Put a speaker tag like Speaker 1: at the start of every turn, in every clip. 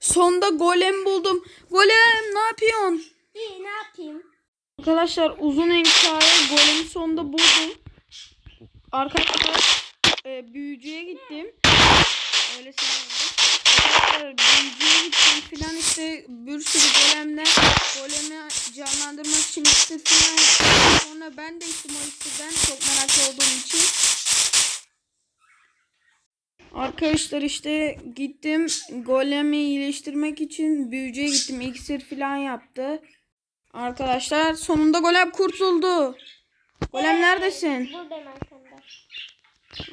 Speaker 1: Sonunda golem buldum. Golem ne yapıyorsun?
Speaker 2: İyi ne yapayım?
Speaker 1: Arkadaşlar uzun hikaye golemi sonunda buldum. Arkadaşlar e, büyücüye gittim. Öyle. Arkadaşlar büyücüye gittim filan işte bir sürü golemle golemi canlandırmak için yaptım. Sonra ben de içtim o çok meraklı olduğum için. Arkadaşlar işte gittim golemi iyileştirmek için büyücüye gittim. İksir filan yaptı. Arkadaşlar sonunda golem kurtuldu. Golem neredesin?
Speaker 2: Buradayım arkanda.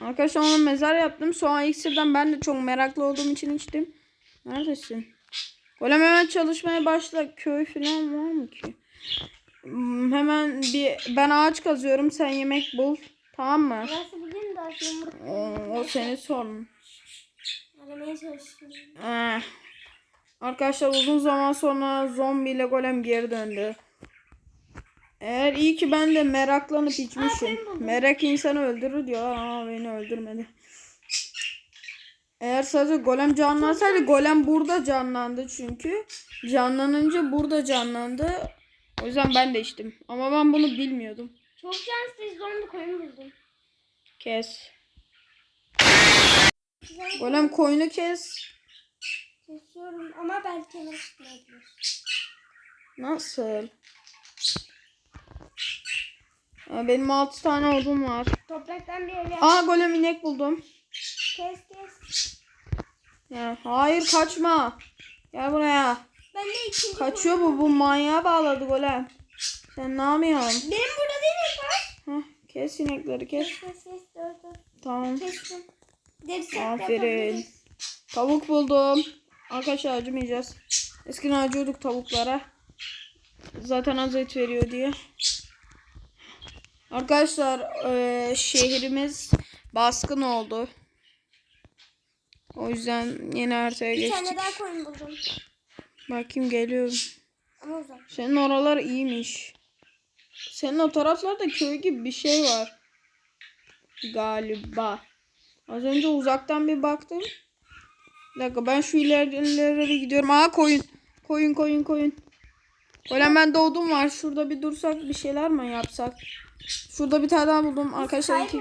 Speaker 1: Arkadaşlar ona mezar yaptım. Sonra iksirden ben de çok meraklı olduğum için içtim. Neredesin? Golem hemen çalışmaya başla. Köy falan var mı ki? Hmm, Hemen bir ben ağaç kazıyorum. Sen yemek bul. Tamam mı?
Speaker 2: Burası de yumruk.
Speaker 1: O, o senin sorun.
Speaker 2: Aramaya çalışıyorum.
Speaker 1: Eh. Arkadaşlar uzun zaman sonra zombiyle golem geri döndü. Eğer iyi ki ben de meraklanıp içmişim. Merak insanı öldürür diyorlar ama beni öldürmedi. Eğer sadece golem canlansaydı golem burada canlandı çünkü. Canlanınca burada canlandı. O yüzden ben de içtim. Ama ben bunu bilmiyordum.
Speaker 2: Çok şanslıyız zombi koyun buldum.
Speaker 1: Kes. Golem koyunu kes.
Speaker 2: kesiyorum ama belki hemen çıkmayabilir.
Speaker 1: Nasıl? Aa, Benim 6 tane odum var.
Speaker 2: Topraktan bir ev yap.
Speaker 1: Aa golem inek buldum.
Speaker 2: Kes kes.
Speaker 1: Ya, hayır kaçma. Gel buraya.
Speaker 2: Ben de ikinci
Speaker 1: Kaçıyor bu. Bu manyağa bağladı golem. Sen ne yapıyorsun?
Speaker 2: Benim burada değil mi var?
Speaker 1: Heh, kes inekleri kes. Tamam.
Speaker 2: Kestim.
Speaker 1: Aferin. Tavuk buldum. Arkadaşlar acımayacağız. Eskiden acıyorduk tavuklara. Zaten az et veriyor diye. Arkadaşlar eee, şehrimiz baskın oldu. O yüzden yeni haritaya
Speaker 2: Bir tane
Speaker 1: geçtik.
Speaker 2: daha koyun buldum.
Speaker 1: Bakayım geliyorum. Senin oralar iyiymiş. Senin o taraflarda köy gibi bir şey var. Galiba. Az önce uzaktan bir baktım. Bir dakika ben şu ilerilere gidiyorum. Aa koyun. Koyun koyun koyun. Golem ben doğdum var. Şurada bir dursak bir şeyler mi yapsak? Şurada bir tane daha buldum. Arkadaşlar iki.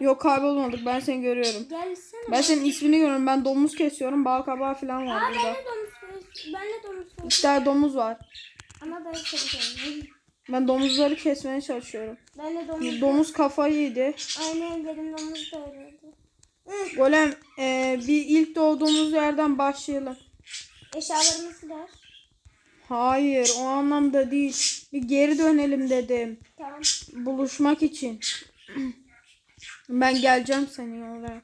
Speaker 1: Yok kaybolmadık. Ben seni görüyorum.
Speaker 2: Gelsene.
Speaker 1: Ben senin ismini görüyorum. Ben domuz kesiyorum. Bal kabağı falan var
Speaker 2: Aa ben
Speaker 1: burada.
Speaker 2: de domuz koyun. Ben de domuz.
Speaker 1: İki tane domuz var.
Speaker 2: Ama ben çalışıyorum.
Speaker 1: Ben domuzları kesmeye çalışıyorum.
Speaker 2: Ben de domuz.
Speaker 1: Domuz kafayı yedi.
Speaker 2: Aynen benim domuz da öyleydi.
Speaker 1: Golem e, bir ilk doğduğumuz yerden başlayalım.
Speaker 2: Eşyalarımı siler.
Speaker 1: Hayır o anlamda değil. Bir geri dönelim dedim.
Speaker 2: Tamam.
Speaker 1: Buluşmak için. Ben geleceğim senin oraya.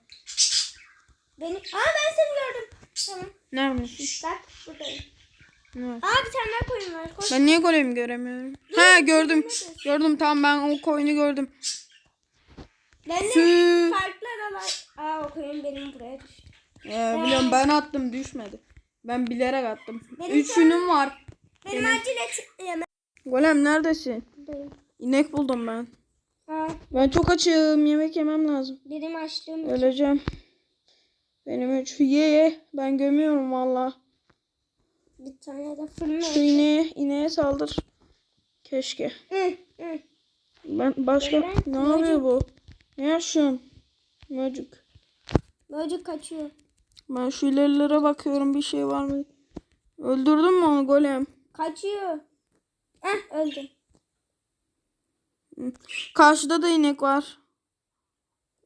Speaker 2: Beni... Aa ben seni gördüm. Tamam.
Speaker 1: Neredesin?
Speaker 2: Bak buradayım.
Speaker 1: Evet.
Speaker 2: Aa bir tane daha koyun var. Koy.
Speaker 1: Ben niye golemi göremiyorum? Ha gördüm. Gördüm tamam ben o koyunu gördüm.
Speaker 2: Ben de
Speaker 1: Sü.
Speaker 2: farklı aralar. Aa o koyun benim buraya düştü.
Speaker 1: Ee, biliyorum ben attım düşmedi. Ben bilerek attım.
Speaker 2: Benim
Speaker 1: Üç ünüm var.
Speaker 2: Benim acil et yemem.
Speaker 1: Golem neredesin?
Speaker 2: Buradayım.
Speaker 1: İnek buldum ben.
Speaker 2: Aa
Speaker 1: Ben çok açım. Yemek yemem lazım.
Speaker 2: benim açlığım.
Speaker 1: Öleceğim. Benim üç. Ye ye. Ben gömüyorum valla.
Speaker 2: Bir tane de fırın
Speaker 1: Şu ineğe, ineğe saldır. Keşke.
Speaker 2: Hı, hı.
Speaker 1: Ben başka
Speaker 2: Ben-
Speaker 1: ne yapıyor bu? Ne yaşıyorsun? Çocuk.
Speaker 2: Böcek kaçıyor.
Speaker 1: Ben şu ilerilere bakıyorum bir şey var mı? Öldürdün mü onu golem?
Speaker 2: Kaçıyor. Heh öldü.
Speaker 1: Karşıda da inek var.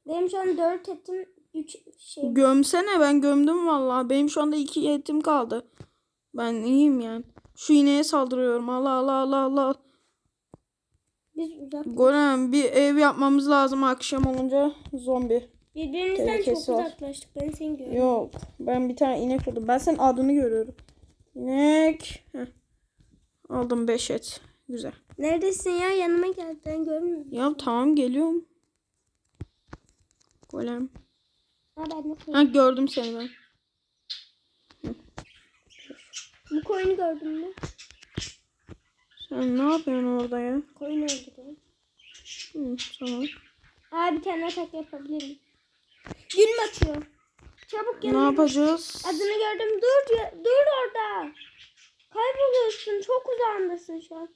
Speaker 2: Benim şu an dört etim üç şey.
Speaker 1: Gömsene ben gömdüm valla. Benim şu anda iki etim kaldı. Ben iyiyim yani. Şu ineğe saldırıyorum. Allah Allah Allah Allah.
Speaker 2: Biz uzak.
Speaker 1: Golem bir ev yapmamız lazım akşam olunca zombi.
Speaker 2: Birbirimizden çok
Speaker 1: Tehlikesi var.
Speaker 2: uzaklaştık. Ben seni görüyorum.
Speaker 1: Yok. Ben bir tane inek buldum. Ben senin adını görüyorum. İnek. Heh. Aldım 5 et. Güzel.
Speaker 2: Neredesin ya? Yanıma gel. Ben görmüyorum.
Speaker 1: Ya tamam geliyorum. Golem.
Speaker 2: Ha ben de.
Speaker 1: Ha gördüm seni ben.
Speaker 2: Bu koyunu gördün mü?
Speaker 1: Sen ne yapıyorsun orada ya?
Speaker 2: Koyun öldürdüm.
Speaker 1: Hı, tamam.
Speaker 2: Aa bir tane atak yapabilirim. Gün batıyor. Çabuk
Speaker 1: Ne
Speaker 2: yanıma.
Speaker 1: yapacağız?
Speaker 2: Adını gördüm. Dur dur orada. Kayboluyorsun. Çok uzağındasın şu an.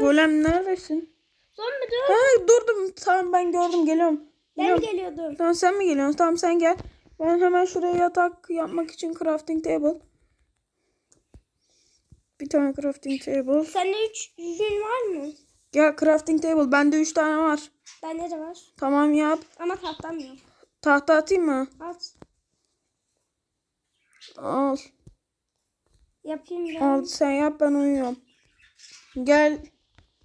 Speaker 1: Golem neredesin?
Speaker 2: Zombi dur.
Speaker 1: Ha durdum. Tamam ben gördüm geliyorum.
Speaker 2: Ben
Speaker 1: Geliyorum.
Speaker 2: geliyordum.
Speaker 1: Tamam sen mi geliyorsun? Tamam sen gel. Ben hemen şuraya yatak yapmak için crafting table. Bir tane crafting table.
Speaker 2: Sende üç yün var mı?
Speaker 1: Gel crafting table. Bende 3 tane var.
Speaker 2: Bende de var.
Speaker 1: Tamam yap.
Speaker 2: Ama tahtam yok.
Speaker 1: Tahta atayım mı?
Speaker 2: At.
Speaker 1: Al.
Speaker 2: Yapayım ben.
Speaker 1: Al sen yap ben uyuyorum. Gel.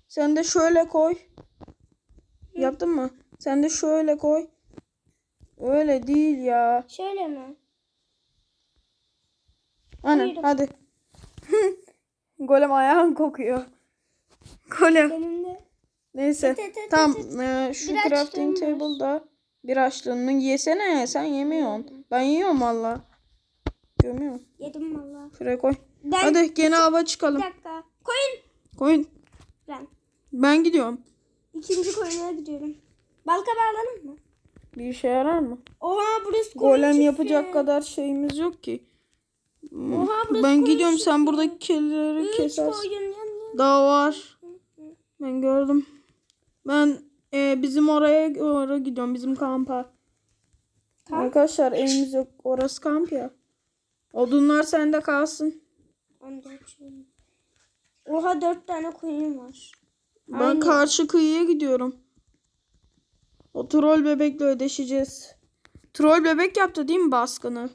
Speaker 1: Sen de şöyle koy. Yaptın mı? Sen de şöyle koy. Öyle değil ya.
Speaker 2: Şöyle mi?
Speaker 1: Aynen
Speaker 2: Buyurun.
Speaker 1: hadi. Golem ayağın kokuyor. Golem.
Speaker 2: Benim de.
Speaker 1: Neyse.
Speaker 2: Tı tı tı
Speaker 1: Tam
Speaker 2: tı.
Speaker 1: e, şu
Speaker 2: Bir
Speaker 1: crafting table'da bir açlığını yesene. Sen yemiyorsun. Ben yiyorum valla. Gömüyorum.
Speaker 2: Yedim valla.
Speaker 1: Şuraya koy.
Speaker 2: Ben
Speaker 1: Hadi gene hava
Speaker 2: bir
Speaker 1: çıkalım.
Speaker 2: dakika. Koyun.
Speaker 1: Koyun.
Speaker 2: Ben.
Speaker 1: Ben gidiyorum.
Speaker 2: İkinci koyuna gidiyorum. Balka bağlanır mı?
Speaker 1: Bir işe yarar mı?
Speaker 2: Oha burası koyun
Speaker 1: Golem yapacak kadar şeyimiz yok ki. Hmm,
Speaker 2: Oha, burası
Speaker 1: ben gidiyorum sen buradaki kedileri
Speaker 2: Üç
Speaker 1: kesersin. Daha var. Ben gördüm. Ben e, bizim oraya oraya gidiyorum. Bizim kampa.
Speaker 2: Kamp?
Speaker 1: Arkadaşlar evimiz yok. Orası kamp ya. Odunlar sende kalsın.
Speaker 2: 14 yün. Oha dört tane koyun var.
Speaker 1: Ben
Speaker 2: Aynen.
Speaker 1: karşı kıyıya gidiyorum. O troll bebekle ödeşeceğiz. Troll bebek yaptı değil mi baskını?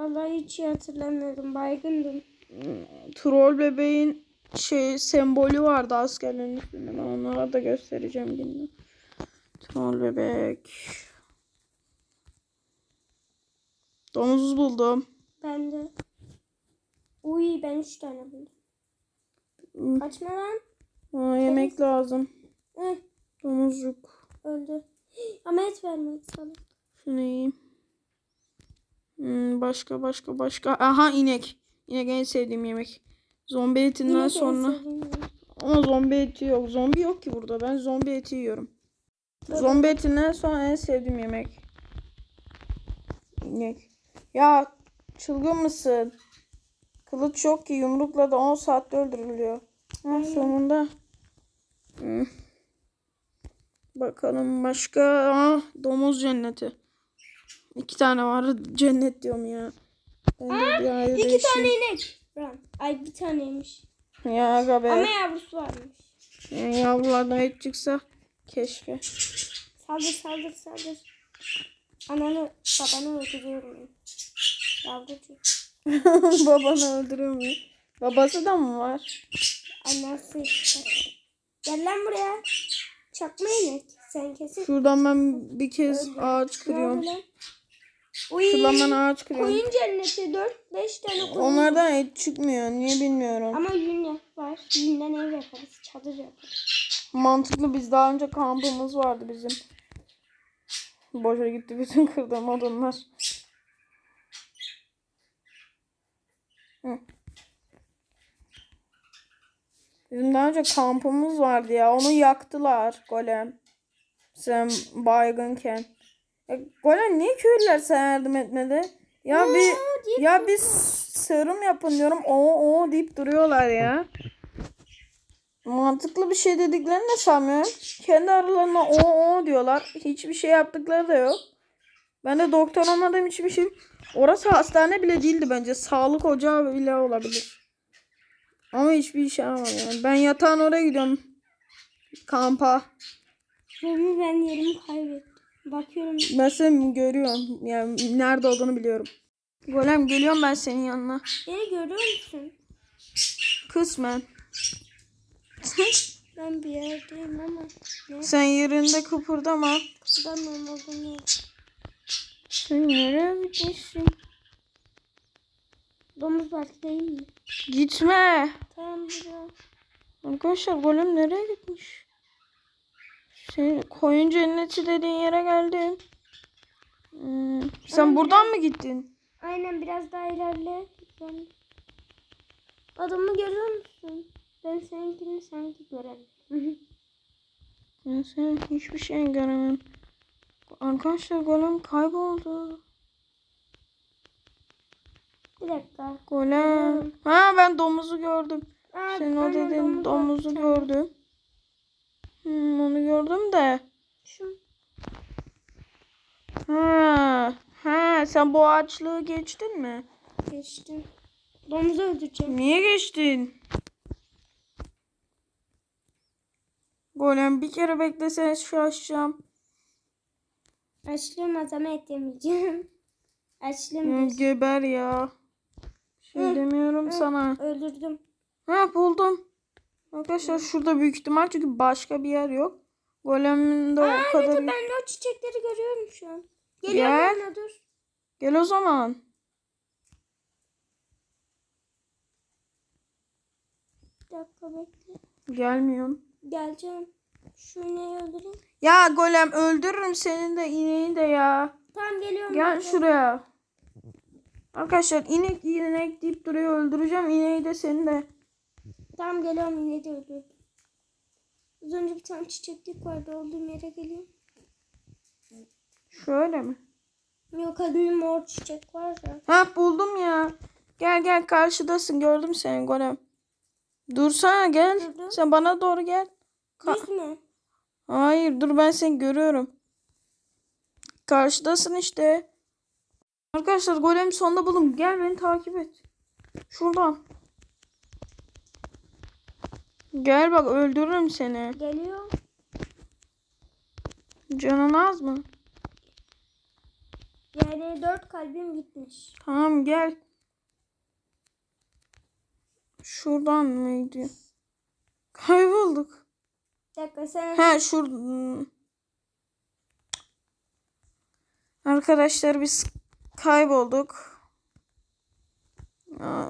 Speaker 2: Vallahi hiç iyi hatırlamıyorum. Baygındım.
Speaker 1: Troll bebeğin şey sembolü vardı askerlerin üstünde. Ben onlara da göstereceğim yine. Troll bebek. Domuz buldum.
Speaker 2: Ben de. Uy ben üç tane buldum.
Speaker 1: Hmm.
Speaker 2: Kaçma lan.
Speaker 1: Aa, yemek lazım.
Speaker 2: Eh,
Speaker 1: Domuzcuk.
Speaker 2: öldü. Ama et vermek sana.
Speaker 1: Şunu yiyeyim. Hmm, başka başka başka. Aha inek. İnek en sevdiğim yemek. Zombi etinden
Speaker 2: en
Speaker 1: sonra. Ama zombi eti yok. Zombi yok ki burada. Ben zombi eti yiyorum. Zombi etinden sonra en sevdiğim yemek. İnek. Ya çılgın mısın? Kılıç yok ki yumrukla da 10 saatte öldürülüyor. Ha, sonunda. Hmm. Bakalım başka. Ah, domuz cenneti. İki tane var. Cennet diyorum ya. Ben de bir ayrı
Speaker 2: İki
Speaker 1: değişeyim.
Speaker 2: tane inek. Ay bir taneymiş.
Speaker 1: Ya aga be.
Speaker 2: Ama yavrusu varmış.
Speaker 1: Yani yavrulardan et çıksa keşke.
Speaker 2: Saldır saldır saldır. Ananı babanı öldürüyorum. Yavrucu.
Speaker 1: Babanı öldürüyor mu? Babası da mı var?
Speaker 2: Annesi. Gel lan buraya. Çakma inek. Sen kesin.
Speaker 1: Şuradan ben bir kez
Speaker 2: Öldü.
Speaker 1: ağaç kırıyorum.
Speaker 2: lan? Uy.
Speaker 1: Ben ağaç kırıyorum.
Speaker 2: Koyun cenneti 4-5 tane koyun.
Speaker 1: Onlardan et çıkmıyor. Niye bilmiyorum.
Speaker 2: Ama yün var. Yünden ev yaparız. Çadır yaparız.
Speaker 1: Mantıklı biz daha önce kampımız vardı bizim. Boşa gitti bütün kırdığım odunlar. Hı. Bizim daha önce kampımız vardı ya. Onu yaktılar golem. Sen baygınken. Ya, golem niye köylüler sana yardım etmedi? Ya bir
Speaker 2: deyip
Speaker 1: ya biz serum yapın diyorum. O o deyip duruyorlar ya. Mantıklı bir şey dediklerini de sanmıyorum. Kendi aralarında o o diyorlar. Hiçbir şey yaptıkları da yok. Ben de doktor olmadığım için bir şey... Orası hastane bile değildi bence. Sağlık ocağı bile olabilir. Ama hiçbir işe yaramadı yani. Ben yatağın oraya gidiyorum. Kampa.
Speaker 2: Benim ben yerimi kaybettim. Bakıyorum.
Speaker 1: Ben seni görüyorum. Yani nerede olduğunu biliyorum. Golem geliyorum ben senin yanına.
Speaker 2: Beni görüyor musun?
Speaker 1: Kısmen.
Speaker 2: Ben bir yerdeyim ama. Ne?
Speaker 1: Sen yerinde kıpırdama.
Speaker 2: Buradan olmadığını.
Speaker 1: Sen nereye gitmişsin?
Speaker 2: Domuz parkı değil mi?
Speaker 1: Gitme.
Speaker 2: Tamam burada.
Speaker 1: Arkadaşlar golem nereye gitmiş? Şey, koyun cenneti dediğin yere geldim. Hmm, sen
Speaker 2: Ama
Speaker 1: buradan mı gittin?
Speaker 2: Aynen biraz daha ilerle. Ben... Adamı görüyor musun? Ben seninkini sanki göremiyorum.
Speaker 1: Ben senin hiçbir şey göremem. Arkadaşlar golem kayboldu.
Speaker 2: Bir dakika.
Speaker 1: Golem. Ha ben domuzu gördüm.
Speaker 2: Aa,
Speaker 1: Senin o
Speaker 2: aynen,
Speaker 1: dediğin
Speaker 2: domuz
Speaker 1: domuzu
Speaker 2: var.
Speaker 1: gördüm. Hmm, onu gördüm de.
Speaker 2: Şu.
Speaker 1: Ha, ha sen bu ağaçlığı geçtin mi?
Speaker 2: Geçtim. Domuzu öldüreceğim.
Speaker 1: Niye geçtin? Golem bir kere beklesene şaşacağım.
Speaker 2: Açlığım ama et yemeyeceğim. Açlığım
Speaker 1: geber ya. Şey
Speaker 2: Hı,
Speaker 1: demiyorum
Speaker 2: Hı,
Speaker 1: sana.
Speaker 2: Öldürdüm.
Speaker 1: Ha buldum. Arkadaşlar şurada büyük ihtimal çünkü başka bir yer yok. Golemin de o
Speaker 2: Aa,
Speaker 1: kadar
Speaker 2: evet ben de o çiçekleri görüyorum şu an. Geliyorum
Speaker 1: Gel.
Speaker 2: dur.
Speaker 1: Gel o zaman.
Speaker 2: Bir dakika bekle.
Speaker 1: Gelmiyorum.
Speaker 2: Geleceğim. Şu ineği öldüreyim.
Speaker 1: Ya golem öldürürüm senin de ineği de ya.
Speaker 2: Tamam geliyorum.
Speaker 1: Gel
Speaker 2: bekle.
Speaker 1: şuraya. Arkadaşlar inek inek deyip duruyor öldüreceğim ineği de seni de.
Speaker 2: Tamam geliyorum ineği de öldürdüm. Az önce bir tane çiçeklik vardı. Olduğum yere geleyim.
Speaker 1: Şöyle mi?
Speaker 2: Yok kadının mor çiçek var ya.
Speaker 1: Ha buldum ya. Gel gel karşıdasın gördüm seni golem. Dursana gel.
Speaker 2: Durdum.
Speaker 1: Sen bana doğru gel. Ka-
Speaker 2: Düz mü?
Speaker 1: Hayır dur ben seni görüyorum. Karşıdasın işte. Arkadaşlar golemi sonunda buldum. Gel beni takip et. Şuradan. Gel bak öldürürüm seni.
Speaker 2: Geliyor.
Speaker 1: Canın az mı?
Speaker 2: Yani dört kalbim gitmiş.
Speaker 1: Tamam gel. Şuradan mıydı? Kaybolduk.
Speaker 2: Bir dakika sen
Speaker 1: Ha şuradan. Arkadaşlar biz kaybolduk.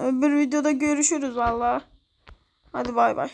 Speaker 1: Öbür videoda görüşürüz valla. Hadi bay bay.